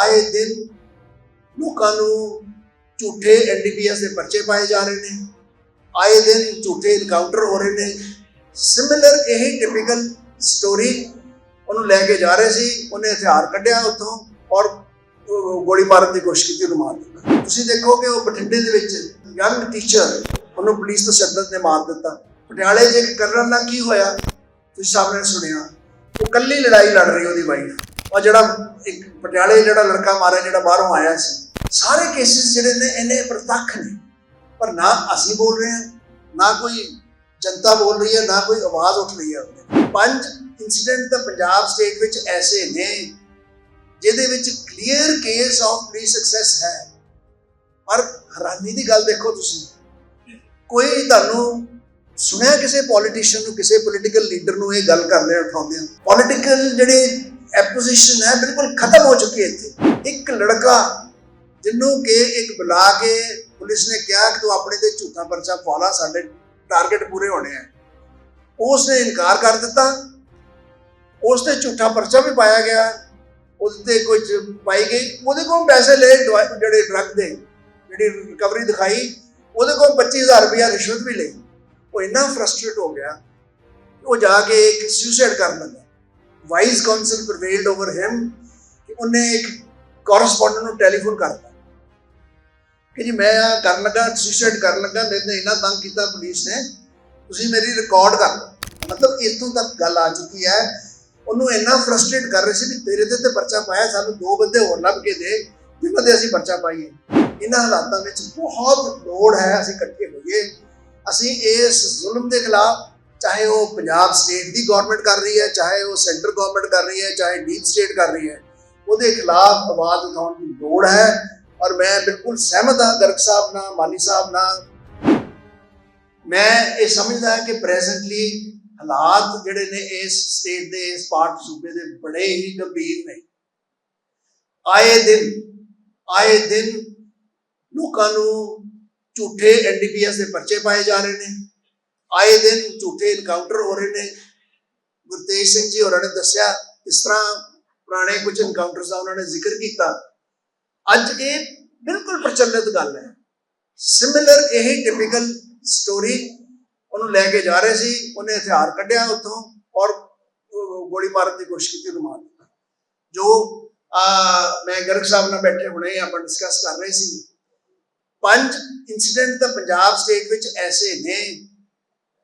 ਆਏ ਦਿਨ ਲੋਕਾਂ ਨੂੰ ਝੂਠੇ ਐਨਡੀਪੀਐਸ ਦੇ ਪਰਚੇ ਪਾਏ ਜਾ ਰਹੇ ਨੇ। ਆਏ ਦਿਨ ਝੂਠੇ ਇਨਕਾਊਂਟਰ ਹੋ ਰਹੇ ਨੇ। ਸਿਮਿਲਰ ਇਹੀ ਟਿਪੀਕਲ ਸਟੋਰੀ ਉਹਨੂੰ ਲੈ ਕੇ ਜਾ ਰਹੇ ਸੀ। ਉਹਨੇ ਹਥਿਆਰ ਕੱਢਿਆ ਉੱਥੋਂ ਔਰ ਗੋਲੀ ਮਾਰਨ ਦੀ ਕੋਸ਼ਿਸ਼ ਕੀਤੀ, ਉਹਨੂੰ ਮਾਰ ਦਿੱਤਾ। ਤੁਸੀਂ ਦੇਖੋ ਕਿ ਉਹ ਬਠਿੰਡੇ ਦੇ ਵਿੱਚ ਯੰਗ ਟੀਚਰ ਉਹਨੂੰ ਪੁਲਿਸ ਤਸ਼ੱਦਦ ਨੇ ਮਾਰ ਦਿੱਤਾ। ਪਟਿਆਲੇ ਜੇ ਕਰਨ ਨਾਲ ਕੀ ਹੋਇਆ? ਤੁਸੀਂ ਸਾਹਮਣੇ ਸੁਣਿਆ। ਉਹ ਕੱਲੀ ਲੜਾਈ ਲੜ ਰਹੀ ਉਹਦੀ ਵਾਈਫ ਉਹ ਜਿਹੜਾ ਇੱਕ ਪਟਿਆਲੇ ਜਿਹੜਾ ਲੜਕਾ ਮਾਰਿਆ, ਜਿਹੜਾ ਬਾਹਰੋਂ ਆਇਆ ਸੀ, ਸਾਰੇ ਕੇਸਿਸ ਜਿਹੜੇ ਨੇ ਇਹਨੇ ਪ੍ਰਤੱਖ ਨੇ। ਪਰ ਨਾ ਅਸੀਂ ਬੋਲ ਰਹੇ ਹਾਂ, ਨਾ ਕੋਈ ਜਨਤਾ ਬੋਲ ਰਹੀ ਹੈ, ਨਾ ਕੋਈ ਆਵਾਜ਼ ਉੱਠ ਰਹੀ ਹੈ ਪੰਜ ਇਨਸੀਡੈਂਟ ਤਾਂ ਪੰਜਾਬ ਸਟੇਟ ਵਿੱਚ ਐਸੇ ਨੇ, ਜਿਹਦੇ ਵਿੱਚ clear case of police success ਹੈ। ਪਰ ਹੈਰਾਨੀ ਦੀ ਗੱਲ ਦੇਖੋ ਤੁਸੀਂ, ਕੋਈ ਤੁਹਾਨੂੰ ਸੁਣਿਆ ਕਿਸੇ ਪੋਲੀਟੀਸ਼ੀਅਨ ਨੂੰ, ਕਿਸੇ ਪੋਲੀਟੀਕਲ ਲੀਡਰ ਨੂੰ ਇਹ ਗੱਲ ਕਰਦੇ ਉਠਾਉਂਦੇ ਆ? ਪੋਲੀਟੀਕਲ ਜਿਹੜੇ ਐਪੋਜੀਸ਼ਨ ਹੈ, ਬਿਲਕੁਲ ਖਤਮ ਹੋ ਚੁੱਕੀ ਹੈ ਇੱਥੇ। ਇੱਕ ਲੜਕਾ ਜਿਹਨੂੰ ਕਿ ਇੱਕ ਬੁਲਾ ਕੇ ਪੁਲਿਸ ਨੇ ਕਿਹਾ ਕਿ ਤੂੰ ਆਪਣੇ ਤੇ ਝੂਠਾ ਪਰਚਾ ਪਵਾ ਲਾ, ਸਾਡੇ ਟਾਰਗੇਟ ਪੂਰੇ ਹੋਣੇ ਆ। ਉਸ ਨੇ ਇਨਕਾਰ ਕਰ ਦਿੱਤਾ। ਉਸ ਤੇ ਝੂਠਾ ਪਰਚਾ ਵੀ ਪਾਇਆ ਗਿਆ। ਉਹਦੇ ਤੇ ਕੁਝ ਪਾਈ ਗਈ। ਉਹਦੇ ਕੋਲ ਪੈਸੇ ਲਏ ਜਿਹੜੇ ਡਰੱਗ ਦੇ, ਜਿਹੜੀ ਰਿਕਵਰੀ ਦਿਖਾਈ, ਉਹਦੇ ਕੋਲ 25000 ਰੁਪਇਆ ਰਿਸ਼ਵਤ ਵੀ ਲਈ ਉਹ ਇੰਨਾ ਫਰਸਟ੍ਰੇਟ ਹੋ ਗਿਆ ਉਹ ਜਾ ਕੇ ਇੱਕ ਸੁਸਾਈਡ ਕਰਨ ਲੱਗਾ wise counsel prevailed over him ਕਿ ਉਹਨੇ ਇੱਕ ਕੋਰਸਪੋਂਡੈਂਟ ਨੂੰ ਟੈਲੀਫੋਨ ਕਰਤਾ ਕਿ ਜੀ ਮੈਂ ਕਰਨ ਲੱਗਾ ਸੁਸਾਈਡ ਕਰਨ ਲੱਗਾ, ਮੇਰੇ ਇੰਨਾ ਤੰਗ ਕੀਤਾ ਪੁਲਿਸ ਨੇ, ਤੁਸੀਂ ਮੇਰੀ ਰਿਕਾਰਡ ਕਰ ਲਓ। ਮਤਲਬ ਇੱਥੋਂ ਤੱਕ ਗੱਲ ਆ ਚੁੱਕੀ ਹੈ। ਉਹਨੂੰ ਇੰਨਾ ਫਰਸਟ੍ਰੇਟ ਕਰ ਰਹੇ ਸੀ ਵੀ ਤੇਰੇ ਤੇ ਤੇ ਪਰਚਾ ਪਾਇਆ, ਸਾਨੂੰ ਦੋ ਬੰਦੇ ਹੋਰ ਲੱਭ ਕੇ ਦੇ, ਜਿਨ੍ਹਾਂ ਦੇ ਅਸੀਂ ਪਰਚਾ ਪਾਈਏ। ਇਹਨਾਂ ਹਾਲਾਤਾਂ ਵਿੱਚ ਬਹੁਤ ਲੋੜ ਹੈ ਅਸੀਂ ਇਕੱਠੇ ਹੋਈਏ। ਅਸੀਂ ਇਸ ਜ਼ੁਲਮ ਦੇ ਖਿਲਾਫ ਚਾਹੇ ਉਹ ਪੰਜਾਬ ਸਟੇਟ ਦੀ ਗਵਰਨਮੈਂਟ ਕਰ ਰਹੀ ਹੈ, ਚਾਹੇ ਉਹ ਸੈਂਟਰ ਗਵਰਨਮੈਂਟ ਕਰ ਰਹੀ ਹੈ, ਚਾਹੇ ਡੀਪ ਸਟੇਟ ਕਰ ਰਹੀ ਹੈ, ਉਹਦੇ ਖਿਲਾਫ ਆਵਾਜ਼ ਉਠਾਉਣ ਦੀ ਲੋੜ ਹੈ ਔਰ ਮੈਂ ਬਿਲਕੁਲ ਸਹਿਮਤ ਹਾਂ ਗਰਗ ਸਾਹਿਬ ਨਾਲ, ਮਾਲੀ ਸਾਹਿਬ ਨਾਲ। ਮੈਂ ਇਹ ਸਮਝਦਾ ਕਿ ਪ੍ਰੈਜ਼ੈਂਟਲੀ ਹਾਲਾਤ ਜਿਹੜੇ ਨੇ ਇਸ ਸਟੇਟ ਦੇ, ਇਸ ਪਾਰਟ ਸੂਬੇ ਦੇ ਬੜੇ ਹੀ ਗੰਭੀਰ ਨੇ। ਆਏ ਦਿਨ ਆਏ ਦਿਨ ਲੋਕਾਂ ਨੂੰ ਝੂਠੇ ਐਨਡੀਪੀਐਸ ਦੇ ਪਰਚੇ ਪਾਏ ਜਾ ਰਹੇ ਨੇ। ਆਏ ਦਿਨ ਝੂਠੇ ਇਨਕਾਊਂਟਰ ਹੋ ਰਹੇ ਨੇ। ਗੁਰਤੇਜ ਸਿੰਘ ਜੀ ਹੋਰਾਂ ਨੇ ਦੱਸਿਆ ਇਸ ਤਰ੍ਹਾਂ ਪੁਰਾਣੇ ਕੁਝ ਇਨਕਾਊਂਟਰਸ ਦਾ ਉਹਨਾਂ ਨੇ ਜ਼ਿਕਰ ਕੀਤਾ। ਅੱਜ ਇਹ ਬਿਲਕੁਲ ਪ੍ਰਚਲਿਤ ਗੱਲ ਹੈ। ਸਿਮਿਲਰ ਇਹੀ ਟਿਪੀਕਲ ਸਟੋਰੀ ਉਹਨੂੰ ਲੈ ਕੇ ਜਾ ਰਹੇ ਸੀ। ਉਹਨੇ ਹਥਿਆਰ ਕੱਢਿਆ ਉੱਥੋਂ ਔਰ ਗੋਲੀ ਮਾਰਨ ਦੀ ਕੋਸ਼ਿਸ਼ ਕੀਤੀ, ਉਹਨੂੰ ਮਾਰ ਦਿੱਤਾ। ਜੋ ਮੈਂ ਗਰਗ ਸਾਹਿਬ ਨਾਲ ਬੈਠੇ ਹੁਣੇ ਆਪਾਂ ਡਿਸਕਸ ਕਰ ਰਹੇ ਸੀ। ਪੰਜ ਇਨਸੀਡੈਂਟ ਤਾਂ ਪੰਜਾਬ ਸਟੇਟ ਵਿੱਚ ਐਸੇ ਨੇ।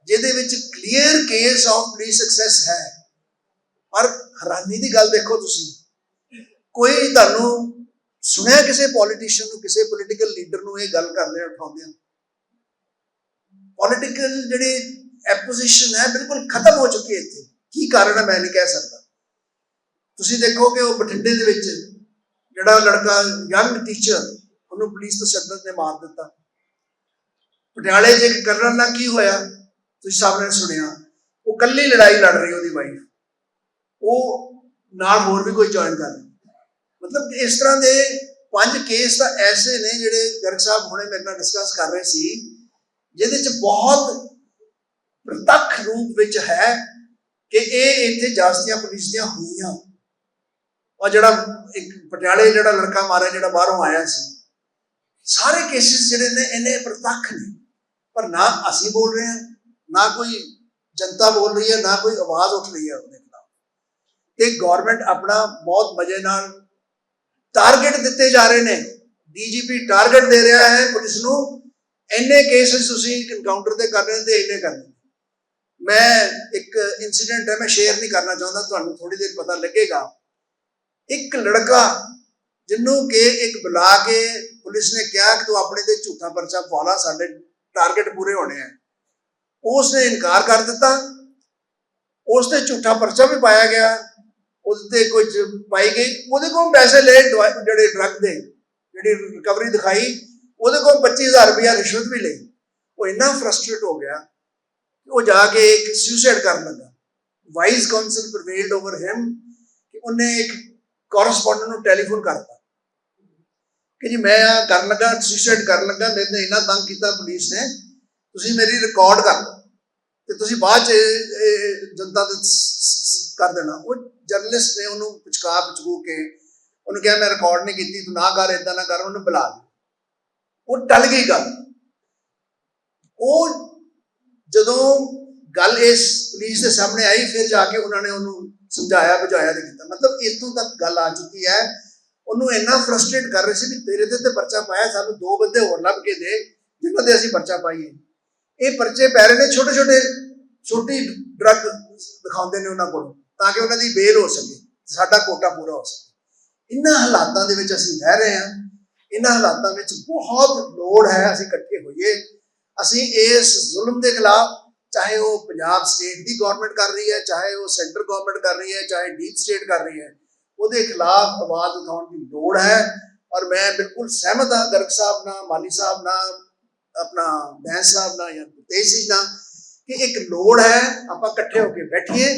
ਜਿਹਦੇ ਵਿੱਚ clear case of police success ਹੈ। ਪਰ ਹੈਰਾਨੀ ਦੀ ਗੱਲ ਦੇਖੋ ਤੁਸੀਂ, ਕੋਈ ਤੁਹਾਨੂੰ ਸੁਣਿਆ ਕਿਸੇ ਪੋਲੀਟੀਸ਼ੀਅਨ ਨੂੰ, ਕਿਸੇ ਪੋਲੀਟੀਕਲ ਲੀਡਰ ਨੂੰ ਇਹ ਗੱਲ ਕਰਦੇ ਉਠਾਉਂਦੇ ਆ ਪੋਲੀਟੀਕਲ ਜਿਹੜੀ ਐਪੋਜੀਸ਼ਨ ਹੈ, ਬਿਲਕੁਲ ਖਤਮ ਹੋ ਚੁੱਕੀ ਹੈ ਇੱਥੇ। ਕੀ ਕਾਰਨ ਹੈ, ਮੈਂ ਨਹੀਂ ਕਹਿ ਸਕਦਾ। ਤੁਸੀਂ ਦੇਖੋ ਕਿ ਉਹ ਬਠਿੰਡੇ ਦੇ ਵਿੱਚ ਜਿਹੜਾ ਲੜਕਾ ਯੰਗ ਟੀਚਰ ਉਹਨੂੰ ਪੁਲਿਸ ਤੋਂ ਤਸ਼ੱਦਦ ਨੇ ਮਾਰ ਦਿੱਤਾ। ਪਟਿਆਲੇ ਜੇ ਕਰਨ ਨਾਲ ਕੀ ਹੋਇਆ? ਤੁਸੀਂ ਸਭ ਨੇ ਸੁਣਿਆ, ਉਹ ਇਕੱਲੀ ਲੜਾਈ ਲੜ ਰਹੀ ਉਹਦੀ ਵਾਈਫ ਉਹ ਨਾਲ ਹੋਰ ਵੀ ਕੋਈ ਜੁਆਇਨ ਕਰ ਮਤਲਬ ਇਸ ਤਰ੍ਹਾਂ ਦੇ ਪੰਜ ਕੇਸ ਤਾਂ ਐਸੇ ਨੇ ਜਿਹੜੇ ਗਰਗ ਸਾਹਿਬ ਹੁਣੇ ਮੇਰੇ ਨਾਲ ਡਿਸਕਸ ਕਰ ਰਹੇ ਸੀ, ਜਿਹਦੇ ਚ ਬਹੁਤ ਪ੍ਰਤੱਖ ਰੂਪ ਵਿੱਚ ਹੈ ਕਿ ਇਹ ਇੱਥੇ ਜਾਸਤੀਆਂ ਪੁਲਿਸ ਦੀਆਂ ਹੋਈਆਂ। ਔਰ ਜਿਹੜਾ ਇੱਕ ਪਟਿਆਲੇ ਜਿਹੜਾ ਲੜਕਾ ਮਾਰਿਆ ਜਿਹੜਾ ਬਾਹਰੋਂ ਆਇਆ ਸੀ। ਸਾਰੇ ਕੇਸਿਸ ਜਿਹੜੇ ਨੇ ਇਹਨੇ ਪ੍ਰਤੱਖ ਨੇ। ਪਰ ਨਾ ਅਸੀਂ ਬੋਲ ਰਹੇ ਹਾਂ ਨਾ ਕੋਈ ਜਨਤਾ ਬੋਲ ਰਹੀ ਹੈ, ਨਾ ਕੋਈ ਆਵਾਜ਼ ਉੱਠ ਰਹੀ ਹੈ ਉਹਦੇ ਖਿਲਾਫ। ਇਹ ਗਵਰਨਮੈਂਟ ਆਪਣਾ ਬਹੁਤ ਮਜ਼ੇ ਨਾਲ ਟਾਰਗੇਟ ਦਿੱਤੇ ਜਾ ਰਹੇ ਨੇ। ਡੀਜੀਪੀ ਟਾਰਗੇਟ ਦੇ ਰਿਹਾ ਹੈ, ਪੁਲਿਸ ਨੂੰ। ਇੰਨੇ ਕੇਸਿਸ ਤੁਸੀਂ ਇਨਕਾਊਂਟਰ ਤੇ ਕਰ ਰਹੇ ਹੋ ਤੇ ਇੰਨੇ ਕਰਨੇ ਮੈਂ ਇੱਕ ਇਨਸੀਡੈਂਟ ਹੈ, ਮੈਂ ਸ਼ੇਅਰ ਨਹੀਂ ਕਰਨਾ ਚਾਹੁੰਦਾ, ਤੁਹਾਨੂੰ ਥੋੜੀ ਦੇਰ ਪਤਾ ਲੱਗੇਗਾ। ਇੱਕ ਲੜਕਾ ਜਿਹਨੂੰ ਕਿ ਇੱਕ ਬੁਲਾ ਕੇ ਪੁਲਿਸ ਨੇ ਕਿਹਾ ਕਿ ਤੂੰ ਆਪਣੇ ਤੇ ਝੂਠਾ ਪਰਚਾ ਪਵਾ ਲਾ, ਸਾਡੇ ਟਾਰਗੇਟ ਪੂਰੇ ਹੋਣੇ ਆ। ਉਸ ਨੇ ਇਨਕਾਰ ਕਰ ਦਿੱਤਾ। ਉਸ ਤੇ ਝੂਠਾ ਪਰਚਾ ਵੀ ਪਾਇਆ ਗਿਆ। ਉਹਦੇ ਤੇ ਕੁਝ ਪਾਈ ਗਈ। ਉਹਦੇ ਕੋਲ ਪੈਸੇ ਲਏ ਜਿਹੜੇ ਡਰੱਗ ਦੇ, ਜਿਹੜੀ ਰਿਕਵਰੀ ਦਿਖਾਈ, ਉਹਦੇ ਕੋਲ 25000 ਰੁਪਇਆ ਰਿਸ਼ਵਤ ਵੀ ਲਈ ਉਹ ਇੰਨਾ ਫਰਸਟ੍ਰੇਟ ਹੋ ਗਿਆ ਉਹ ਜਾ ਕੇ ਇੱਕ ਸੁਸਾਈਡ ਕਰਨ ਲੱਗਾ। Wise counsel prevailed over him ਕਿ ਉਹਨੇ ਇੱਕ ਕੋਰਸਪੋਂਡੈਂਟ ਨੂੰ ਟੈਲੀਫੋਨ ਕਰਤਾ ਕਿ ਜੀ ਮੈਂ ਆਹ ਕਰਨ ਲੱਗਾ ਸੁਸਾਈਡ ਕਰਨ ਲੱਗਾ, ਮੇਰੇ ਇੰਨਾ ਤੰਗ ਕੀਤਾ ਪੁਲਿਸ ਨੇ ਤੁਸੀਂ ਮੇਰੀ ਰਿਕਾਰਡ ਕਰ ਲਓ ਤੇ ਤੁਸੀਂ ਬਾਅਦ ਚ ਜਨਤਾ ਦੇ ਕਰ ਦੇਣਾ। ਉਹ ਜਰਨਲਿਸਟ ਨੇ ਉਹਨੂੰ ਪੁਚਕਾ, ਪੁਚਕੂ ਕੇ ਉਹਨੂੰ ਕਿਹਾ, ਮੈਂ ਰਿਕਾਰਡ ਨਹੀਂ ਕੀਤੀ, ਤੂੰ ਨਾ ਕਰ ਇਦਾਂ ਨਾ ਕਰ, ਉਹਨੂੰ ਬੁਲਾ ਦੇ ਉਹ ਟਲ ਗਈ ਗੱਲ। ਉਹ ਜਦੋਂ ਗੱਲ ਇਸ ਪੁਲਿਸ ਦੇ ਸਾਹਮਣੇ ਆਈ, ਫਿਰ ਜਾ ਕੇ ਉਹਨਾਂ ਨੇ ਉਹਨੂੰ ਸਮਝਾਇਆ, ਬੁਝਾਇਆ ਤੇ ਕੀਤਾ। ਮਤਲਬ ਇੱਥੋਂ ਤੱਕ ਗੱਲ ਆ ਚੁੱਕੀ ਹੈ। ਉਹਨੂੰ ਇੰਨਾ ਫਰਸਟ੍ਰੇਟ ਕਰ ਰਹੇ ਸੀ ਵੀ ਤੇਰੇ ਤੇ ਤੇ ਪਰਚਾ ਪਾਇਆ, ਸਾਨੂੰ ਦੋ ਬੰਦੇ ਹੋਰ ਲੱਭ ਕੇ ਦੇ, ਜਿਨ੍ਹਾਂ ਦੇ ਅਸੀਂ ਪਰਚਾ ਪਾਈਏ। ਇਹ ਪਰਚੇ ਪੈ ਰਹੇ ਨੇ ਛੋਟੇ ਛੋਟੇ ਛੋਟੀ ਡਰੱਗ ਦਿਖਾਉਂਦੇ ਨੇ ਉਹਨਾਂ ਕੋਲ, ਤਾਂ ਕਿ ਉਹਨਾਂ ਦੀ ਬੇਲ ਹੋ ਸਕੇ, ਸਾਡਾ ਕੋਟਾ ਪੂਰਾ ਹੋ ਸਕੇ। ਇਹਨਾਂ ਹਾਲਾਤਾਂ ਦੇ ਵਿੱਚ ਅਸੀਂ ਰਹਿ ਰਹੇ ਹਾਂ। ਇਹਨਾਂ ਹਾਲਾਤਾਂ ਵਿੱਚ ਬਹੁਤ ਲੋੜ ਹੈ ਅਸੀਂ ਇਕੱਠੇ ਹੋਈਏ। ਅਸੀਂ ਇਸ ਜ਼ੁਲਮ ਦੇ ਖਿਲਾਫ, ਚਾਹੇ ਉਹ ਪੰਜਾਬ ਸਟੇਟ ਦੀ ਗਵਰਨਮੈਂਟ ਕਰ ਰਹੀ ਹੈ, ਚਾਹੇ ਉਹ ਸੈਂਟਰ ਗਵਰਨਮੈਂਟ ਕਰ ਰਹੀ ਹੈ, ਚਾਹੇ ਡੀਪ ਸਟੇਟ ਕਰ ਰਹੀ ਹੈ, ਉਹਦੇ ਖਿਲਾਫ ਆਵਾਜ਼ ਉਠਾਉਣ ਦੀ ਲੋੜ ਹੈ। ਔਰ ਮੈਂ ਬਿਲਕੁਲ ਸਹਿਮਤ ਹਾਂ, ਗਰਗ ਸਾਹਿਬ ਨਾਲ, ਮਾਲੀ ਸਾਹਿਬ ਨਾਲ ਆਪਣਾ ਬੈਂਸ ਸਾਹਿਬ ਨਾਲ ਜਾਂ ਤੇਜ ਸਿੰਘ ਨਾਲ ਕਿ ਇੱਕ ਲੋੜ ਹੈ, ਆਪਾਂ ਇਕੱਠੇ ਹੋ ਕੇ ਬੈਠੀਏ,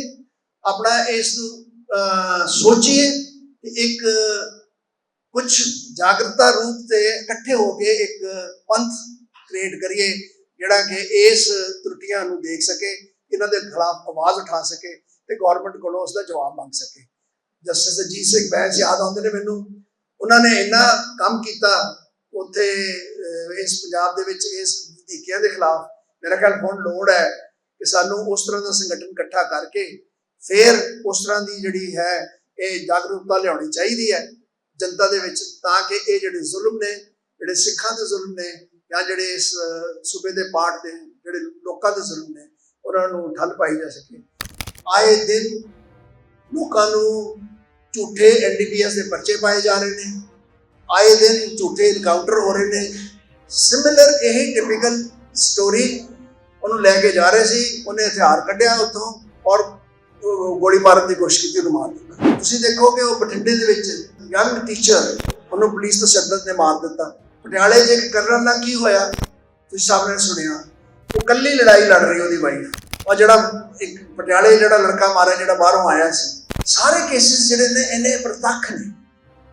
ਆਪਣਾ ਇਸ ਨੂੰ ਸੋਚੀਏ ਕਿ ਇੱਕ ਕੁਝ ਜਾਗਰਤਾ ਰੂਪ ਤੇ ਇਕੱਠੇ ਹੋ ਕੇ ਇੱਕ ਪੰਥ ਕ੍ਰੀਏਟ ਕਰੀਏ, ਜਿਹੜਾ ਕਿ ਇਸ ਤਰੁੱਟੀਆਂ ਨੂੰ ਦੇਖ ਸਕੇ, ਇਹਨਾਂ ਦੇ ਖਿਲਾਫ ਆਵਾਜ਼ ਉਠਾ ਸਕੇ ਤੇ ਗਵਰਨਮੈਂਟ ਕੋਲੋਂ ਉਸ ਦਾ ਜਵਾਬ ਮੰਗ ਸਕੇ। ਜਸਟਿਸ ਅਜੀਤ ਸਿੰਘ ਬੈਂਸ ਯਾਦ ਆਉਂਦੇ ਨੇ ਮੈਨੂੰ? ਉਹਨਾਂ ਨੇ ਇੰਨਾ ਕੰਮ ਕੀਤਾ ਉੱਥੇ ਇਸ ਪੰਜਾਬ ਦੇ ਵਿੱਚ ਇਸ ਵਧੀਕੀਆਂ ਦੇ ਖਿਲਾਫ ਮੇਰਾ ਖਿਆਲ ਹੁਣ ਲੋੜ ਹੈ ਕਿ ਸਾਨੂੰ ਉਸ ਤਰ੍ਹਾਂ ਦਾ ਸੰਗਠਨ ਇਕੱਠਾ ਕਰਕੇ ਫਿਰ ਉਸ ਤਰ੍ਹਾਂ ਦੀ ਜਿਹੜੀ ਹੈ, ਇਹ ਜਾਗਰੂਕਤਾ ਲਿਆਉਣੀ ਚਾਹੀਦੀ ਹੈ ਜਨਤਾ ਦੇ ਵਿੱਚ ਤਾਂ ਕਿ ਇਹ ਜਿਹੜੇ ਜ਼ੁਲਮ ਨੇ, ਜਿਹੜੇ ਸਿੱਖਾਂ ਦੇ ਜ਼ੁਲਮ ਨੇ ਜਾਂ ਜਿਹੜੇ ਇਸ ਸੂਬੇ ਦੇ ਪਾਰਟ ਦੇ ਜਿਹੜੇ ਲੋਕਾਂ ਦੇ ਜ਼ੁਲਮ ਨੇ, ਉਹਨਾਂ ਨੂੰ ਠੱਲ ਪਾਈ ਜਾ ਸਕੇ। ਆਏ ਦਿਨ ਲੋਕਾਂ ਨੂੰ ਝੂਠੇ ਐਨਡੀਪੀਐਸ ਦੇ ਪਰਚੇ ਪਾਏ ਜਾ ਰਹੇ ਨੇ। ਆਏ ਦਿਨ ਝੂਠੇ ਇਨਕਾਊਂਟਰ ਹੋ ਰਹੇ ਨੇ। ਸਿਮਿਲਰ ਇਹੀ ਟਿਪੀਕਲ ਸਟੋਰੀ ਉਹਨੂੰ ਲੈ ਕੇ ਜਾ ਰਹੇ ਸੀ। ਉਹਨੇ ਹਥਿਆਰ ਕੱਢਿਆ ਉੱਥੋਂ ਔਰ ਗੋਲੀ ਮਾਰਨ ਦੀ ਕੋਸ਼ਿਸ਼ ਕੀਤੀ, ਉਹਨੂੰ ਮਾਰ ਦਿੱਤਾ। ਤੁਸੀਂ ਦੇਖੋਗੇ ਉਹ ਬਠਿੰਡੇ ਦੇ ਵਿੱਚ ਯੰਗ ਟੀਚਰ ਉਹਨੂੰ ਪੁਲਿਸ ਤੋਂ ਸ਼ੱਦਤ ਨੇ ਮਾਰ ਦਿੱਤਾ। ਪਟਿਆਲੇ ਜੇ ਕਰਨ ਨਾਲ ਕੀ ਹੋਇਆ? ਤੁਸੀਂ ਸਾਹਮਣੇ ਸੁਣਿਆ। ਉਹ ਕੱਲੀ ਲੜਾਈ ਲੜ ਰਹੀ ਉਹਦੀ ਵਾਈਫ ਔਰ ਜਿਹੜਾ ਇੱਕ ਪਟਿਆਲੇ ਜਿਹੜਾ ਲੜਕਾ ਮਾਰਿਆ, ਜਿਹੜਾ ਬਾਹਰੋਂ ਆਇਆ ਸੀ। ਸਾਰੇ ਕੇਸਿਸ ਜਿਹੜੇ ਨੇ, ਇਹਨੇ ਪ੍ਰਤੱਖ ਨੇ।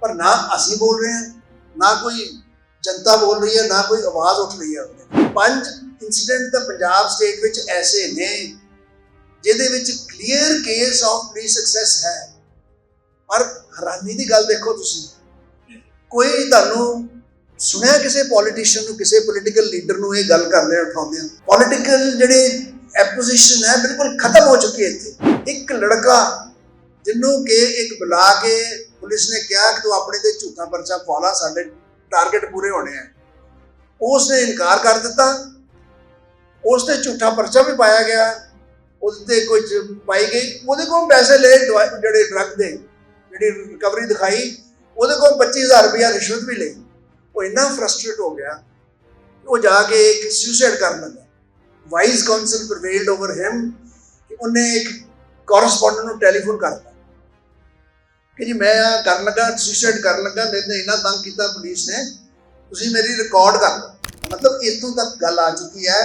ਪਰ ਨਾ ਅਸੀਂ ਬੋਲ ਰਹੇ ਹਾਂ, ਨਾ ਕੋਈ ਜਨਤਾ ਬੋਲ ਰਹੀ ਹੈ, ਨਾ ਕੋਈ ਆਵਾਜ਼ ਉੱਠ ਰਹੀ ਹੈ। ਪੰਜ ਇਨਸੀਡੈਂਟ ਤਾਂ ਪੰਜਾਬ ਸਟੇਟ ਵਿੱਚ ਐਸੇ ਨੇ, ਜਿਹਦੇ ਵਿੱਚ clear case of police success ਹੈ। ਪਰ ਹੈਰਾਨੀ ਦੀ ਗੱਲ ਦੇਖੋ ਤੁਸੀਂ, ਕੋਈ ਤੁਹਾਨੂੰ ਸੁਣਿਆ ਕਿਸੇ ਪੋਲੀਟੀਸ਼ੀਅਨ ਨੂੰ, ਕਿਸੇ ਪੋਲੀਟੀਕਲ ਲੀਡਰ ਨੂੰ ਇਹ ਗੱਲ ਕਰਦੇ ਉਠਾਉਂਦੇ ਆ ਪੋਲੀਟੀਕਲ ਜਿਹੜੇ ਐਪੋਜੀਸ਼ਨ ਹੈ, ਬਿਲਕੁਲ ਖਤਮ ਹੋ ਚੁੱਕੀ ਹੈ ਇੱਥੇ। ਇੱਕ ਲੜਕਾ ਜਿਹਨੂੰ ਕਿ ਇੱਕ ਬੁਲਾ ਕੇ ਪੁਲਿਸ ਨੇ ਕਿਹਾ ਕਿ ਤੂੰ ਆਪਣੇ ਤੇ ਝੂਠਾ ਪਰਚਾ ਪਾ ਲਾ, ਸਾਡੇ ਟਾਰਗੇਟ ਪੂਰੇ ਹੋਣੇ ਆ। ਉਸ ਨੇ ਇਨਕਾਰ ਕਰ ਦਿੱਤਾ। ਉਸ ਤੇ ਝੂਠਾ ਪਰਚਾ ਵੀ ਪਾਇਆ ਗਿਆ। ਉਹਦੇ ਤੇ ਕੁਝ ਪਾਈ ਗਈ। ਉਹਦੇ ਕੋਲ ਪੈਸੇ ਲਏ ਜਿਹੜੇ ਡਰੱਗ ਦੇ, ਜਿਹੜੀ ਰਿਕਵਰੀ ਦਿਖਾਈ, ਉਹਦੇ ਕੋਲ 25000 ਰੁਪਇਆ ਰਿਸ਼ਵਤ ਵੀ ਲਈ ਉਹ ਇੰਨਾ ਫਰਸਟ੍ਰੇਟ ਹੋ ਗਿਆ ਉਹ ਜਾ ਕੇ ਇੱਕ ਸੁਸਾਈਡ ਕਰਨ ਲੱਗਾ। Wise counsel prevailed over him ਕਿ ਉਹਨੇ ਇੱਕ ਕੋਰਸਪੋਂਡੈਂਟ ਨੂੰ ਟੈਲੀਫੋਨ ਕਰਤਾ। ਕਿ ਜੀ ਮੈਂ ਆਹ ਕਰਨ ਲੱਗਾ ਸੁਸਾਈਡ ਕਰਨ ਲੱਗਾ, ਮੇਰੇ ਇੰਨਾ ਤੰਗ ਕੀਤਾ ਪੁਲਿਸ ਨੇ, ਤੁਸੀਂ ਮੇਰੀ ਰਿਕਾਰਡ ਕਰ ਲਓ। ਮਤਲਬ ਇੱਥੋਂ ਤੱਕ ਗੱਲ ਆ ਚੁੱਕੀ ਹੈ।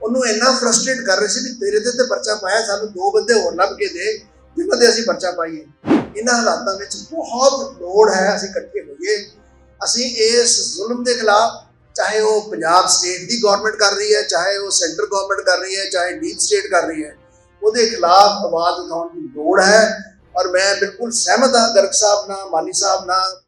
ਉਹਨੂੰ ਇੰਨਾ ਫਰਸਟ੍ਰੇਟ ਕਰ ਰਹੇ ਸੀ ਵੀ ਤੇਰੇ ਤੇ ਤੇ ਪਰਚਾ ਪਾਇਆ, ਸਾਨੂੰ ਦੋ ਬੰਦੇ ਹੋਰ ਲੱਭ ਕੇ ਦੇ, ਜਿਨ੍ਹਾਂ ਦੇ ਅਸੀਂ ਪਰਚਾ ਪਾਈਏ ਇਹਨਾਂ ਹਾਲਾਤਾਂ ਵਿੱਚ ਬਹੁਤ ਲੋੜ ਹੈ ਅਸੀਂ ਇਕੱਠੇ ਹੋਈਏ। ਅਸੀਂ ਇਸ ਜ਼ੁਲਮ ਦੇ ਖਿਲਾਫ ਚਾਹੇ ਉਹ ਪੰਜਾਬ ਸਟੇਟ ਦੀ ਗਵਰਨਮੈਂਟ ਕਰ ਰਹੀ ਹੈ, ਚਾਹੇ ਉਹ ਸੈਂਟਰ ਗਵਰਨਮੈਂਟ ਕਰ ਰਹੀ ਹੈ, ਚਾਹੇ ਡੀਪ ਸਟੇਟ ਕਰ ਰਹੀ ਹੈ, ਉਹਦੇ ਖਿਲਾਫ ਆਵਾਜ਼ ਉਠਾਉਣ ਦੀ ਲੋੜ ਹੈ। ਔਰ ਮੈਂ ਬਿਲਕੁਲ ਸਹਿਮਤ ਹਾਂ ਗਰਗ ਸਾਹਿਬ ਨਾਲ ਮਾਲੀ ਸਾਹਿਬ ਨਾਲ